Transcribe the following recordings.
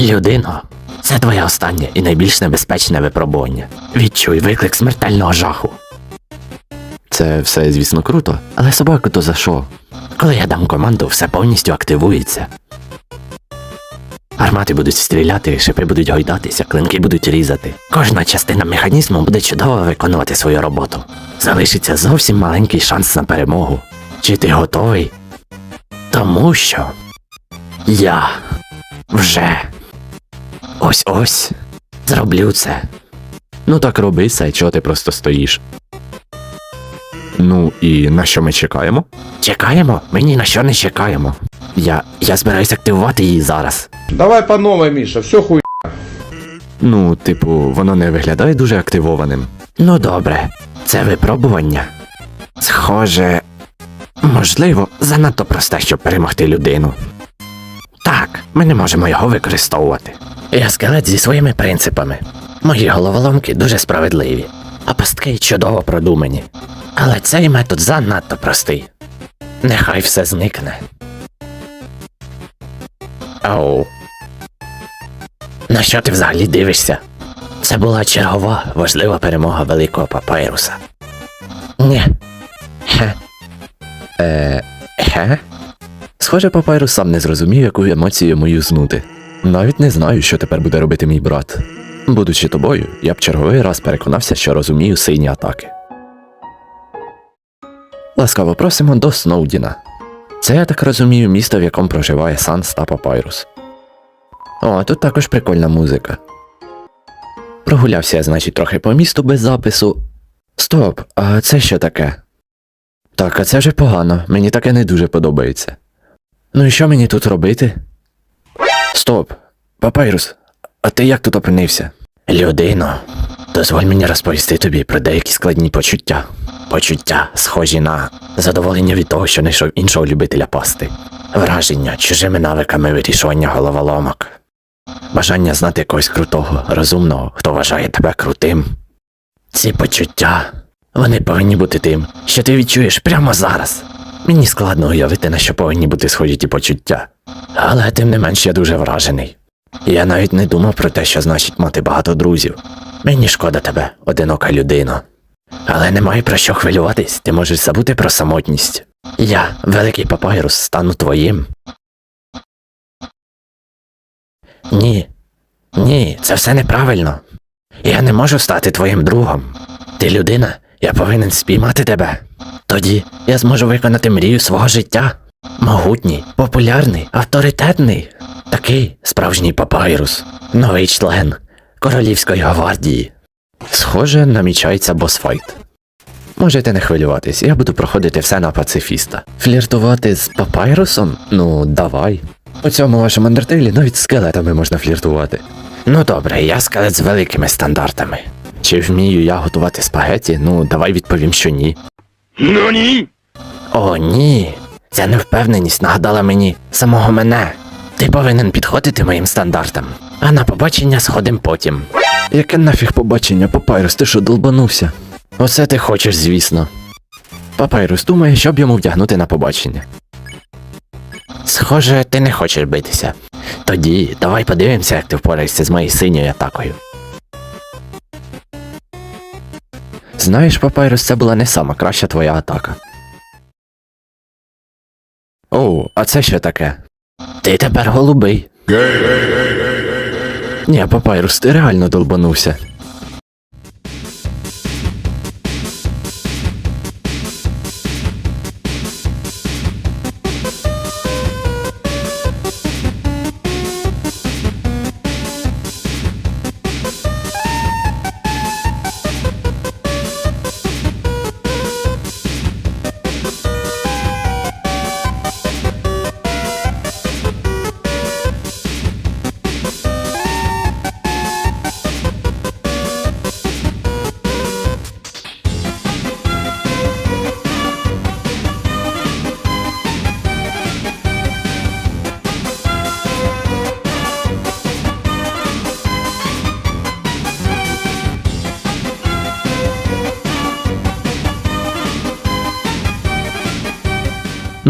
Людино, це твоє останнє і найбільш небезпечне випробування. Відчуй виклик смертельного жаху. Це все, звісно, круто, але собаку то за що? Коли я дам команду, все повністю активується. Армати будуть стріляти, шипи будуть гойдатися, клинки будуть різати. Кожна частина механізму буде чудово виконувати свою роботу. Залишиться зовсім маленький шанс на перемогу. Чи ти готовий? Тому що я вже ось ось зроблю це. Ну так роби це, чого ти просто стоїш. Ну і на що ми чекаємо? Чекаємо? Ми ні на що не чекаємо. Я. я збираюсь активувати її зараз. Давай по новой, Миша, все хуй. Ну, типу, воно не виглядає дуже активованим. Ну добре, це випробування. Схоже, можливо, занадто просте, щоб перемогти людину. Так, ми не можемо його використовувати. Я скелет зі своїми принципами. Мої головоломки дуже справедливі, а пастки чудово продумані. Але цей метод занадто простий. Нехай все зникне. Оу. На що ти взагалі дивишся? Це була чергова важлива перемога великого папайруса. Ні. Хе. Е. Хе? Схоже, папайрус сам не зрозумів, яку емоцію йому юзнути. Навіть не знаю, що тепер буде робити мій брат. Будучи тобою, я б черговий раз переконався, що розумію сині атаки. Ласкаво просимо до Сноудіна. Це, я так розумію, місто, в якому проживає Санс та Папайрус. О, тут також прикольна музика. Прогулявся я, значить, трохи по місту без запису. Стоп, а це що таке? Так, а це вже погано, мені таке не дуже подобається. Ну і що мені тут робити? Стоп, Папайрус, а ти як тут опинився? Людино, дозволь мені розповісти тобі про деякі складні почуття. Почуття, схожі на задоволення від того, що знайшов іншого любителя пасти, враження чужими навиками вирішування головоломок, бажання знати когось крутого, розумного, хто вважає тебе крутим. Ці почуття, вони повинні бути тим, що ти відчуєш прямо зараз. Мені складно уявити, на що повинні бути схожі ті почуття. Але тим не менш я дуже вражений. Я навіть не думав про те, що значить мати багато друзів. Мені шкода тебе, одинока людина. Але немає про що хвилюватись, ти можеш забути про самотність. Я, великий папайрус, стану твоїм. Ні. Ні, це все неправильно. Я не можу стати твоїм другом. Ти людина, я повинен спіймати тебе. Тоді я зможу виконати мрію свого життя. Могутній, популярний, авторитетний. Такий справжній папайрус, новий член Королівської гвардії. Схоже, намічається босфайт. Можете не хвилюватись, я буду проходити все на пацифіста. Фліртувати з папайрусом? Ну, давай. У цьому вашому андертейлі навіть скелетами можна фліртувати. Ну добре, я скелет з великими стандартами. Чи вмію я готувати спагеті? Ну, давай відповім, що ні. О, ні. Ця невпевненість нагадала мені самого мене. Ти повинен підходити моїм стандартам, а на побачення сходим потім. Яке нафіг побачення, папайрус, ти що долбанувся? Оце ти хочеш, звісно. Папайрус думає, щоб йому вдягнути на побачення. Схоже, ти не хочеш битися. Тоді давай подивимося, як ти впораєшся з моєю синьою атакою. Знаєш, папайрус, це була не сама краща твоя атака. Оу, а це що таке? Ти тепер голубий. Ні, папайрус, ти реально долбанувся.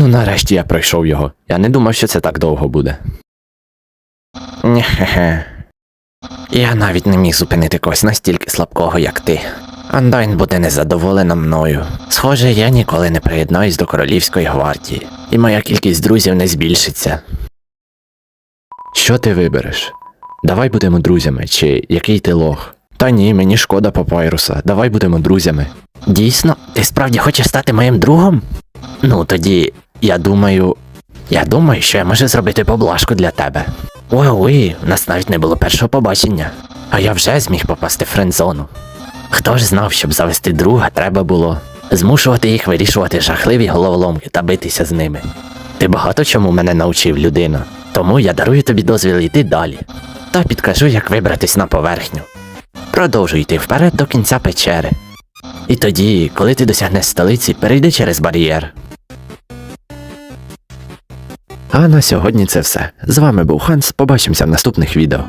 Ну, нарешті я пройшов його. Я не думав, що це так довго буде. Нєхе. Я навіть не міг зупинити когось настільки слабкого, як ти. Андайн буде незадоволена мною. Схоже, я ніколи не приєднаюсь до королівської гвардії, і моя кількість друзів не збільшиться. Що ти вибереш? Давай будемо друзями, чи який ти лох? Та ні, мені шкода папайруса, давай будемо друзями. Дійсно, ти справді хочеш стати моїм другом? Ну тоді, я думаю. Я думаю, що я можу зробити поблажку для тебе. Ой, у нас навіть не було першого побачення, а я вже зміг попасти в френдзону. Хто ж знав, щоб завести друга, треба було змушувати їх вирішувати жахливі головоломки та битися з ними. Ти багато чому мене навчив людина, тому я дарую тобі дозвіл йти далі та підкажу, як вибратись на поверхню. Продовжуй йти вперед до кінця печери. І тоді, коли ти досягнеш столиці, перейди через бар'єр. А на сьогодні це все. З вами був Ханс. Побачимося в наступних відео.